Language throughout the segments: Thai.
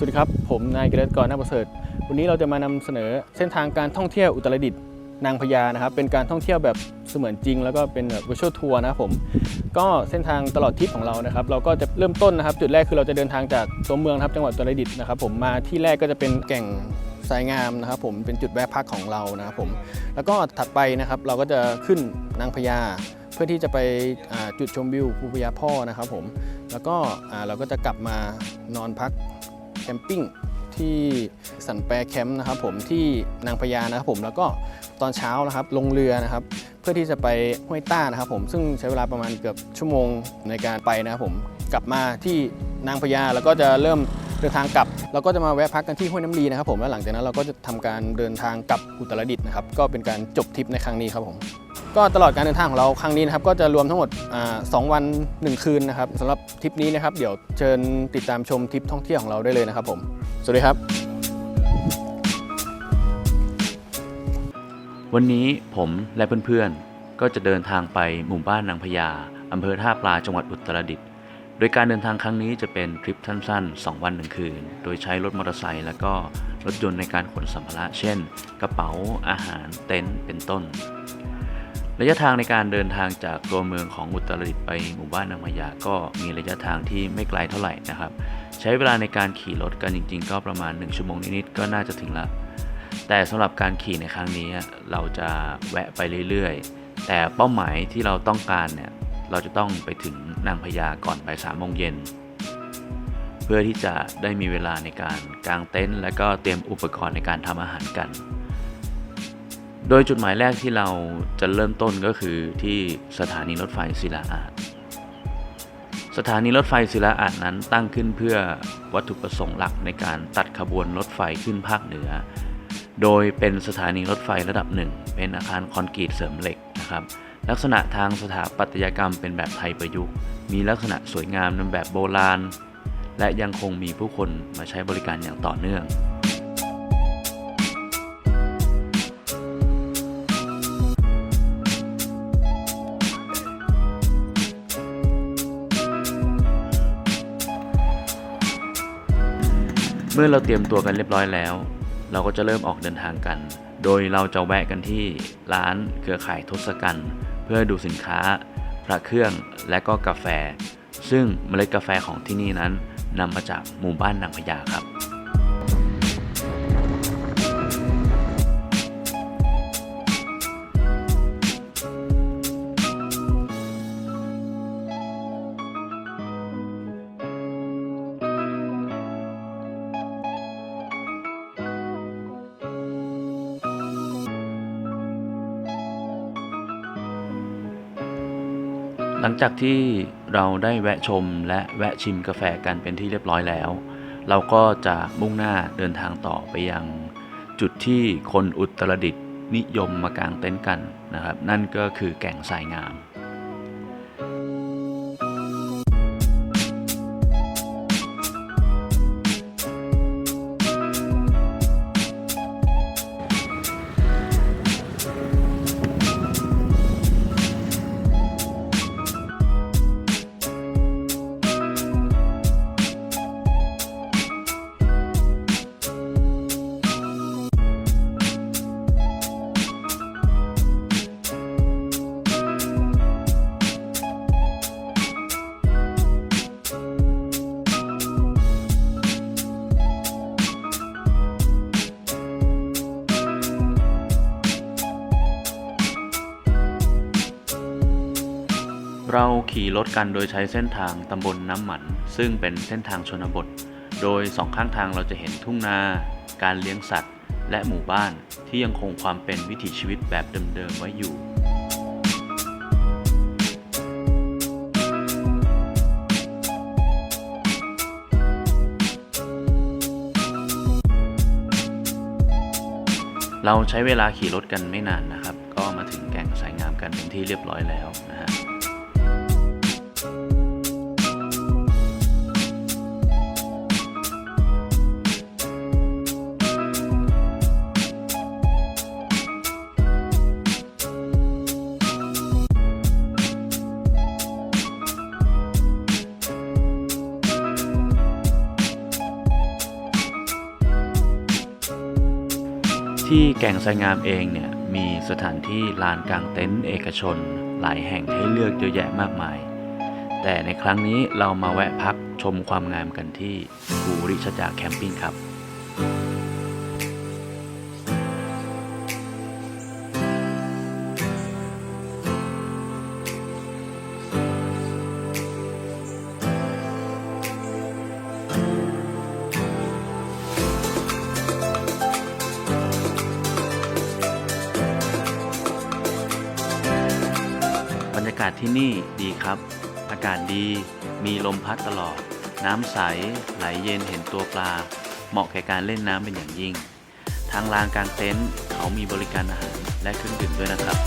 สวัสดีครับ ผมนายเกรตกรนาประเสริฐ วันนี้เราจะมานำเสนอเส้นทางการท่องเที่ยวอุตรดิตถ์นางพญานะครับ เป็นการท่องเที่ยวแบบเสมือนจริง แล้วก็เป็นแบบ virtual tour นะครับผม ก็เส้นทางตลอดทริปของเรานะครับ เราก็จะเริ่มต้นนะครับ จุดแรกคือเราจะเดินทางจากตัวเมืองครับจังหวัดอุตรดิตถ์นะครับ ผมมาที่แรกก็จะเป็นแก่งสายงามนะครับผมเป็นจุดแวะพักของเรานะครับผม แล้วก็ถัดไปนะครับเราก็จะขึ้นนางพญาเพื่อที่จะไปจุดชมวิวภูพญาพ่อนะครับผม แล้วก็เราก็จะกลับมานอนพัก คมปิ้งที่สันแปรแคมป์นะครับผมที่นางพญานะครับผมแล้วก็ตอนเช้านะครับลงเรือนะครับ เพื่อที่จะไปห้วยต้านะครับผมซึ่งใช้เวลาประมาณเกือบชั่วโมงในการไปนะครับผมกลับมาที่นางพญาแล้วก็จะเริ่มเดินทางกลับเราก็จะมาแวะพักกันที่ห้วยน้ำลีนะครับผมแล้วหลังจากนั้นเราก็จะทำการเดินทางกลับอุตรดิตถ์นะครับก็เป็นการจบทริปในครั้งนี้ครับผม ก็ตลอดการเดินทางของเราครั้งนี้นะครับก็จะรวมทั้งหมดสองวัน 1 คืนนะครับสำหรับทริปนี้นะครับเดี๋ยวเชิญติดตามชมทริปท่องเที่ยวของเราได้เลยนะครับผม สวัสดีครับ วันนี้ผมและเพื่อนๆ ก็จะเดินทางไปหมู่บ้านนางพญาอำเภอท่าปลาจังหวัดอุตรดิตถ์โดยการเดินทางครั้งนี้จะเป็นทริปสั้นๆ 2 วัน 1 คืน โดยใช้รถมอเตอร์ไซค์และก็รถยนต์ในการขนสัมภาระ เช่น กระเป๋าอาหารเต็นท์เป็นต้น ระยะทางในการเดินทางจากตัวเมืองของอุตรดิตถ์ไปหมู่บ้านนางพญาก็มีระยะทางที่ไม่ไกลเท่าไหร่นะครับ ใช้เวลาในการขี่รถกันจริง ๆ ก็ประมาณ 1 ชั่วโมงนิดๆก็น่าจะถึงละ แต่สำหรับการขี่ในครั้งนี้เราจะแวะไปเรื่อยๆ แต่เป้าหมายที่เราต้องการเนี่ยเราจะต้องไปถึงนางพญาก่อนไปสามโมงเย็นเพื่อที่จะได้มีเวลาในการกางเต็นท์และก็เตรียมอุปกรณ์ในการทำอาหารกัน โดยจุดหมายแรกที่เราจะเริ่มต้นก็คือที่สถานีรถไฟศิลาอาดสถานีรถไฟศิลาอาดนั้นตั้งขึ้นเพื่อวัตถุประสงค์หลักในการตัดขบวนรถไฟขึ้นภาคเหนือ โดยเป็นสถานีรถไฟระดับหนึ่ง เป็นอาคารคอนกรีตเสริมเหล็กนะครับ ลักษณะทางสถาปัตยกรรมเป็นแบบไทยประยุกต์ มีลักษณะสวยงามในแบบโบราณ และยังคงมีผู้คนมาใช้บริการอย่างต่อเนื่อง มื่อเราเตรียมตัวกันเรียบร้อยแล้ว เราก็จะเริ่มออกเดินทางกัน โดยเราจะแวะกันที่ร้านเครือข่ายทศกัณฐ์เพื่อดูสินค้า พระเครื่องและก็กาแฟ ซึ่งเมล็ดกาแฟของที่นี่นั้นนำมาจากหมู่บ้านนางพญาครับ ลังจากที่เราได้แวะชมและแวะชิมกาแฟกันเป็นที่เรียบร้อยแล้ว เราก็จะมุ่งหน้าเดินทางต่อไปยัง จุดที่คนอุตรดิตนิยมมากางเต็นท์กันนะครับ นั่นก็คือแก่งสายงาม เราขี่รถกันโดยใช้เส้นทางตำบลน้ำหมัน ซึ่งเป็นเส้นทางชนบท โดยสองข้างทางเราจะเห็นทุ่งนา การเลี้ยงสัตว์ และหมู่บ้านที่ยังคงความเป็นวิถีชีวิตแบบเดิมๆไว้อยู่เราใช้เวลาขี่รถกันไม่นานนะครับ ก็มาถึงแก่งสายงามกันเป็นที่เรียบร้อยแล้วนะฮะ ที่แก่งไซงามเองเนี่ยมีสถานที่ลานกลางเต็นท์เอกชน หลายแห่งให้เลือกเยอะแยะมากมาย แต่ในครั้งนี้เรามาแวะพักชมความงามกันที่ภูริชจาแคมปิ้งครับาศที่นี่ดีครับ อากาศดี มีลมพัดตลอด น้ำใส ไหลเย็นเห็นตัวปลา เหมาะแก่การเล่นน้ำเป็นอย่างยิ่ง ทางลานกลางเต็นท์เขามีบริการอาหารและเครื่องดื่มด้วยนะครับ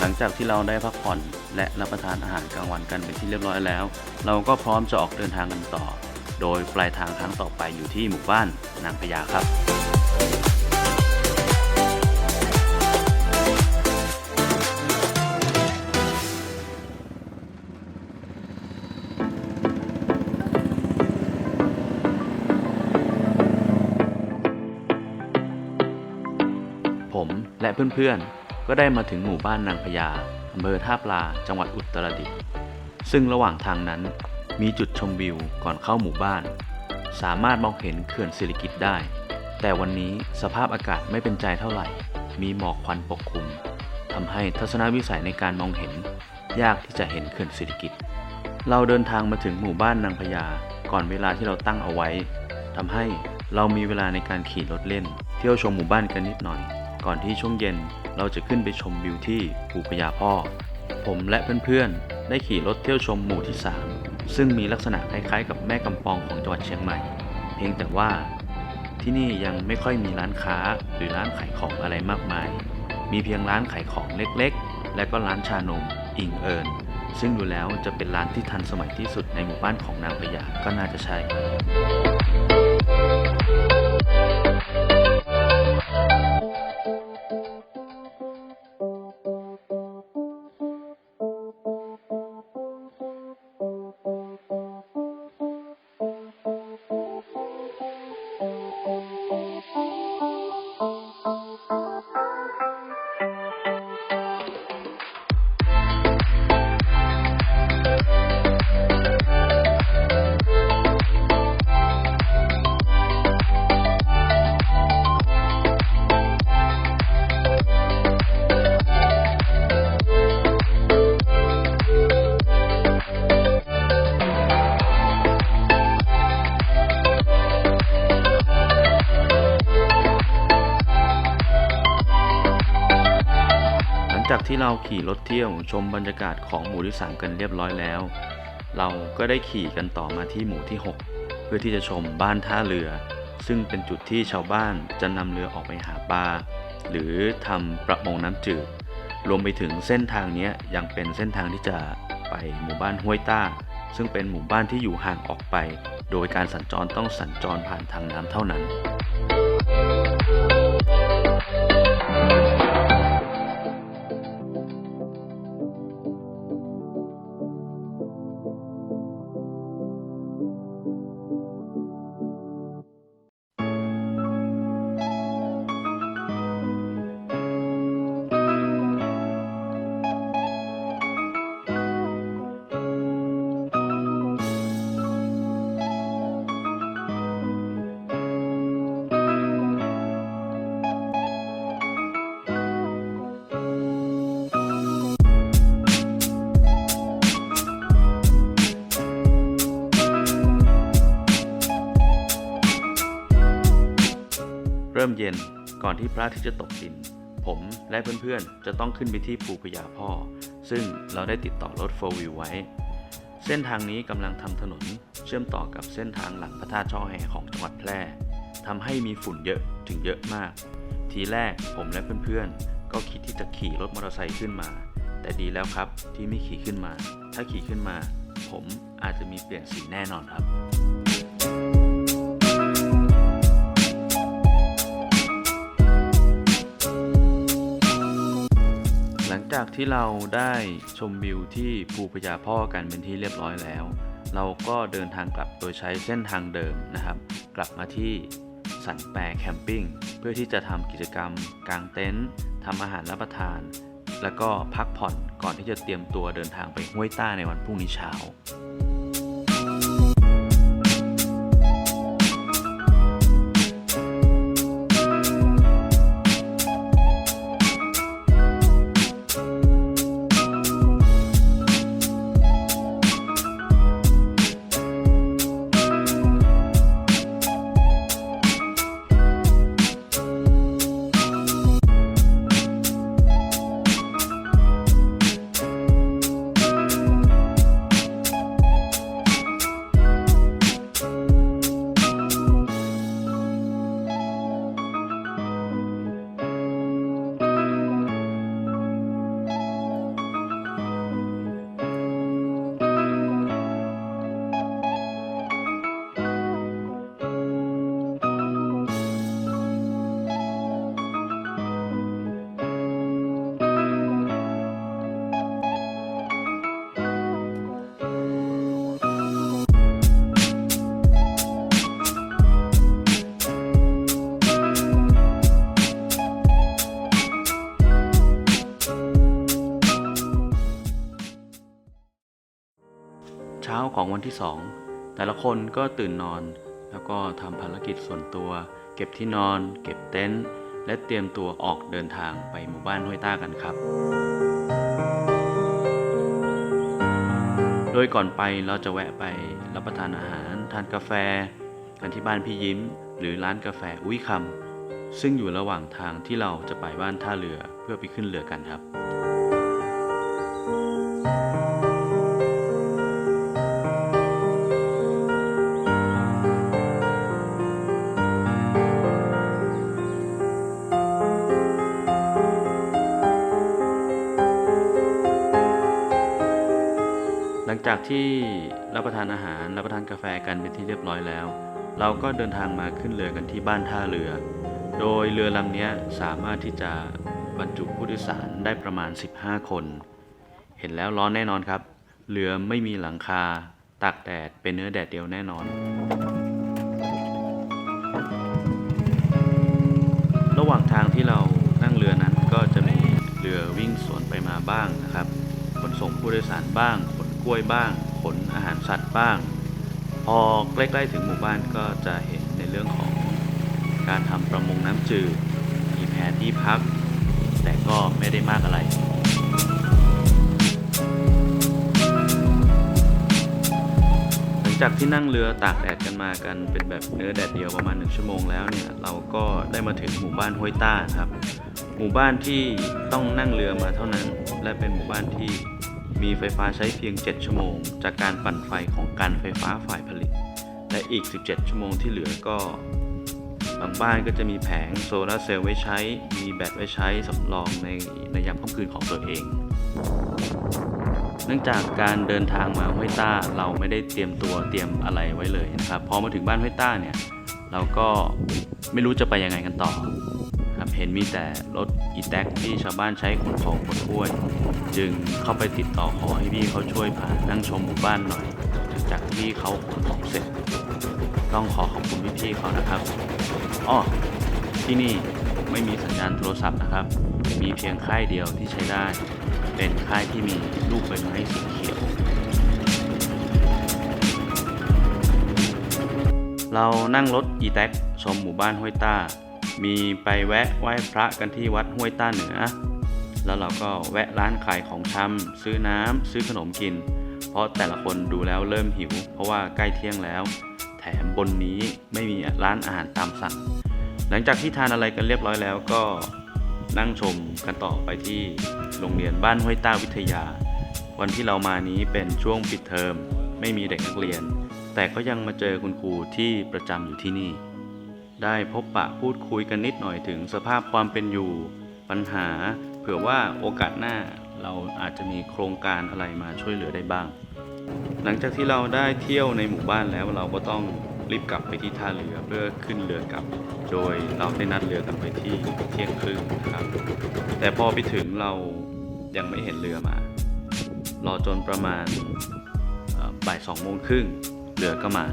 หลังจากที่เราได้พักผ่อน และรับประทานอาหารกลางวันกันเป็นที่เรียบร้อยแล้ว เราก็พร้อมจะออกเดินทางกันต่อ โดยปลายทางครั้งต่อไปอยู่ที่หมู่บ้านนางพญาครับผมและเพื่อนๆ ก็ได้มาถึงหมู่บ้านนางพญา อำเภอท่าปลา จังหวัดอุตรดิตถ์ ซึ่งระหว่างทางนั้นมีจุดชมวิวก่อนเข้าหมู่บ้าน สามารถมองเห็นเขื่อนสิริกิตได้ แต่วันนี้สภาพอากาศไม่เป็นใจเท่าไหร่ มีหมอกควันปกคลุมทำให้ทัศนวิสัยในการมองเห็น ยากที่จะเห็นเขื่อนสิริกิตเราเดินทางมาถึงหมู่บ้านนางพญาก่อนเวลาที่เราตั้งเอาไว้ทำให้เรามีเวลาในการขี่รถเล่น เที่ยวชมหมู่บ้านกันนิดหน่อย ก่อนที่ช่วงเย็นเราจะขึ้นไปชมวิวที่ภูพญาพ่อ ผมและเพื่อนๆ ได้ขี่รถเที่ยวชมหมู่ที่ 3 ซึ่งมีลักษณะคล้ายๆ กับแม่กำปองของจังหวัดเชียงใหม่ เพียงแต่ว่าที่นี่ยังไม่ค่อยมีร้านค้าหรือร้านขายของอะไรมากมาย มีเพียงร้านขายของเล็กๆ และก็ร้านชานมอิงเอิญซึ่งดูแล้วจะเป็นร้านที่ทันสมัยที่สุดในหมู่บ้านของนางพญาก็น่าจะใช่ ที่เราขี่รถเที่ยวชมบรรยากาศของหมู่ที่ 3 กันเรียบร้อยแล้ว เราก็ได้ขี่กันต่อมาที่หมู่ที่ 6 เพื่อที่จะชมบ้านท่าเรือ ซึ่งเป็นจุดที่ชาวบ้านจะนำเรือออกไปหาปลาหรือทำประมงน้ำจืด รวมไปถึงเส้นทางนี้ยยังเป็นเส้นทางที่จะไปหมู่บ้านห้วยต้า ซึ่งเป็นหมู่บ้านที่อยู่ห่างออกไป โดยการสัญจรต้องสัญจรผ่านทางน้ำเท่านั้น เย็นก่อนที่พระอาทิตย์จะตกดิน ผมและเพื่อนๆ จะต้องขึ้นไปที่ภูพญาพ่อ ซึ่งเราได้ติดต่อรถโฟวิวไว้ เส้นทางนี้กำลังทำถนนเชื่อมต่อกับเส้นทางหลังพระธาตุช่อแฮของจังหวัดแพร่ทำให้มีฝุ่นเยอะถึงเยอะมาก ทีแรกผมและเพื่อนๆ ก็คิดที่จะขี่รถมอเตอร์ไซค์ขึ้นมา แต่ดีแล้วครับที่ไม่ขี่ขึ้นมา ถ้าขี่ขึ้นมา ผมอาจจะมีเปลี่ยนสีแน่นอนครับ จากที่เราได้ชมวิวที่ภูพญาพ่อกันเป็นที่เรียบร้อยแล้ว เราก็เดินทางกลับโดยใช้เส้นทางเดิมนะครับ กลับมาที่สันแปรแคมปิ้งเพื่อที่จะทำกิจกรรมกางเต็นท์ทำอาหารรับประทาน แล้วก็พักผ่อนก่อนที่จะเตรียมตัวเดินทางไปห้วยต้าในวันพรุ่งนี้เช้า ช้าของวันที่2แต่ละคนก็ตื่นนอน แล้วก็ทำภารกิจส่วนตัว เก็บที่นอน เก็บเต็นท์และเตรียมตัวออกเดินทางไปหมู่บ้านห้วยต้ากันครับ โดยก่อนไปเราจะแวะไปรับประทานอาหาร ทานกาแฟ กันที่บ้านพี่ยิ้ม หรือร้านกาแฟอุ้ยคำซึ่งอยู่ระหว่างทางที่เราจะไปบ้านท่าเรือเพื่อไปขึ้นเรือกันครับ จากที่รับประทานอาหารรับประทานกาแฟกันเป็นที่เรียบร้อยแล้ว เราก็เดินทางมาขึ้นเรือกันที่บ้านท่าเรือ โดยเรือลำนี้สามารถที่จะบรรจุผู้โดยสารได้ประมาณ 15 คน เห็นแล้วร้อนแน่นอนครับ เรือไม่มีหลังคาตากแดดเป็นเนื้อแดดเดียวแน่นอนระหว่างทางที่เรานั่งเรือนั้นก็จะมีเรือวิ่งสวนไปมาบ้างนะครับ ขนส่งผู้โดยสารบ้าง ข กล้วยบ้างขนอาหารสัตว์บ้าง พอใกล้ๆถึงหมู่บ้านก็จะเห็นในเรื่องของการทำประมงน้ำจืดมีแพที่พัก แต่ก็ไม่ได้มากอะไรหลังจากที่นั่งเรือตากแดดกันมากันเป็นแบบเนื้อแดดเดียวประมาณหนึ่งชั่วโมงแล้วเนี่ยเราก็ได้มาถึงหมู่บ้านห้วยต้าครับ หมู่บ้านที่ต้องนั่งเรือมาเท่านั้น และเป็นหมู่บ้านที่ มีไฟฟ้าใช้เพียง 7 ชั่วโมง จากการปั่นไฟของการไฟฟ้าฝ่ายผลิต และอีก 17 ชั่วโมงที่เหลือก็บางบ้านก็จะมีแผงโซลาเซลล์ไว้ใช้ มีแบตไว้ใช้สำรองในในยามค่ำคืนของตัวเอง เนื่องจากการเดินทางมาห้วยต้าเราไม่ได้เตรียมตัวเตรียมอะไรไว้เลยนะครับ พอมาถึงบ้านห้วยต้าเนี่ย เราก็ไม่รู้จะไปยังไงกันต่อ ครับ เห็นมีแต่รถอีแท็กที่ชาวบ้านใช้ขนของขนกล้วย จึงเข้าไปติดต่อขอให้พี่เขาช่วยพานั่งชมหมู่บ้านหน่อย จากที่เขาขนของเสร็จ ต้องขอขอบคุณพี่ๆเขานะครับอ้อที่นี่ไม่มีสัญญาณโทรศัพท์นะครับ มีเพียงค่ายเดียวที่ใช้ได้ เป็นค่ายที่มีลูกใบไม้สีเขียว เรานั่งรถอีแท็กชมหมู่บ้านห้วยต้า มีไปแวะไหว้พระกันที่วัดห้วยต้าเหนือ แล้วเราก็แวะร้านขายของชำซื้อน้ำซื้อขนมกิน เพราะแต่ละคนดูแล้วเริ่มหิว เพราะว่าใกล้เที่ยงแล้ว แถมบนนี้ไม่มีร้านอาหารตามสั่ง หลังจากที่ทานอะไรกันเรียบร้อยแล้วก็นั่งชมกันต่อไปที่โรงเรียนบ้านห้วยต้าวิทยา วันที่เรามานี้เป็นช่วงปิดเทอม ไม่มีเด็กนักเรียน แต่ก็ยังมาเจอคุณครูที่ประจำอยู่ที่นี่ ได้พบปะพูดคุยกันนิดหน่อยถึงสภาพความเป็นอยู่ ปัญหา เผื่อว่าโอกาสหน้าเราอาจจะมีโครงการอะไรมาช่วยเหลือได้บ้าง หลังจากที่เราได้เที่ยวในหมู่บ้านแล้วเราก็ต้องรีบกลับไปที่ท่าเรือเพื่อขึ้นเรือกลับ โดยเราได้นัดเรือกันไปที่เที่ยงครึ่งนะครับ แต่พอไปถึงเรายังไม่เห็นเรือมา รอจนประมาณบ่ายสองโมงครึ่งเรือก็มา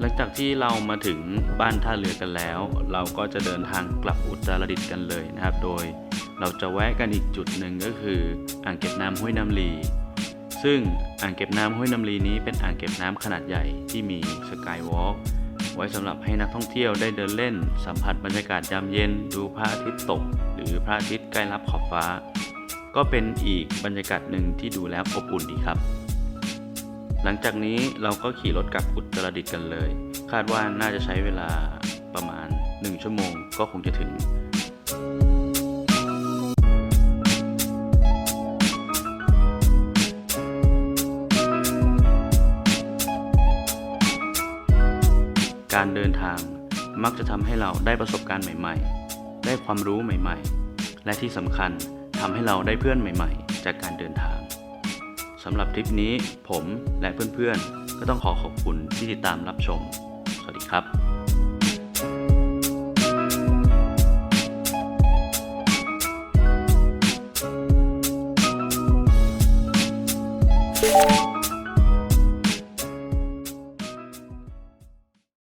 หลังจากที่เรามาถึงบ้านท่าเรือกันแล้ว เราก็จะเดินทางกลับอุตรดิตถ์กันเลยนะครับ โดยเราจะแวะกันอีกจุดหนึ่งก็คืออ่างเก็บน้ำห้วยน้ำลี ซึ่งอ่างเก็บน้ำห้วยน้ำลีนี้เป็นอ่างเก็บน้ำขนาดใหญ่ที่มีสกายวอล์กไว้สำหรับให้นักท่องเที่ยวได้เดินเล่น สัมผัสบรรยากาศยามเย็น ดูพระอาทิตย์ตก หรือพระอาทิตย์ใกล้รับขอบฟ้า ก็เป็นอีกบรรยากาศหนึ่งที่ดูแล้วอบอุ่นดีครับ หลังจากนี้เราก็ขี่รถกลับอุตรดิตถ์กันเลย คาดว่าน่าจะใช้เวลาประมาณ 1 ชั่วโมงก็คงจะถึงการเดินทางมักจะทำให้เราได้ประสบการณ์ใหม่ ๆ ได้ความรู้ใหม่ ๆ และที่สำคัญทำให้เราได้เพื่อนใหม่ ๆ จากการเดินทาง สำหรับทริปนี้ผมและเพื่อนๆ ก็ต้องขอขอบคุณที่ติดตามรับชม สวัสดีครับ